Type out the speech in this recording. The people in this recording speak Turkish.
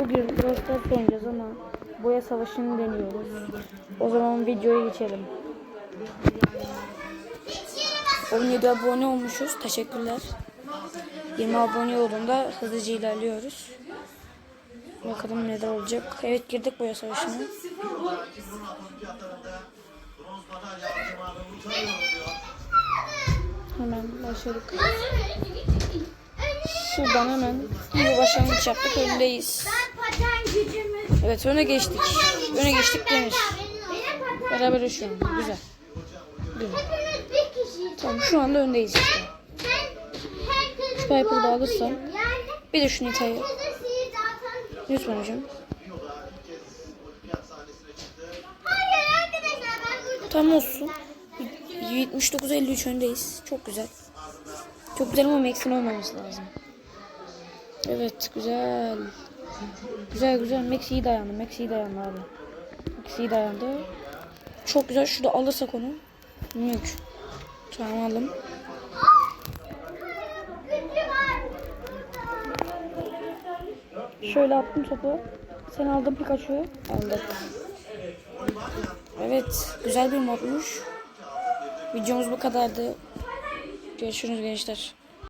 Bugün Brawl oynayacağız ama boya savaşını deniyoruz. O zaman videoya geçelim. 17 abone olmuşuz. Teşekkürler. 20 abone olduğunda hızlıca ilerliyoruz. Bakalım neler olacak. Evet girdik boya savaşına. Hemen başladık. Şuradan hemen bir başlangıç yaptık. Öndeyiz. Evet öne geçtik. Öne geçtik paten... Beraber şu an. Güzel. Güzel. Tamam şu anda öndeyiz işte. Herkesin Piper'ı da alırsam. Bir de şu Nita'yı. Lütfen hocam. Tam olsun. 79-53 öndeyiz. Çok güzel. Çok güzel ama Max'in olmaması lazım. Evet güzel. Güzel güzel. Max iyi dayandı. Max iyi dayandı abi. Max iyi dayandı. Çok güzel. Şurada alırsak onu. Mük. Tamam aldım. Şöyle attım topu. Sen aldın Pikachu'yu. Aldık. Evet. Güzel bir modmuş. Videomuz bu kadardı. Görüşürüz gençler.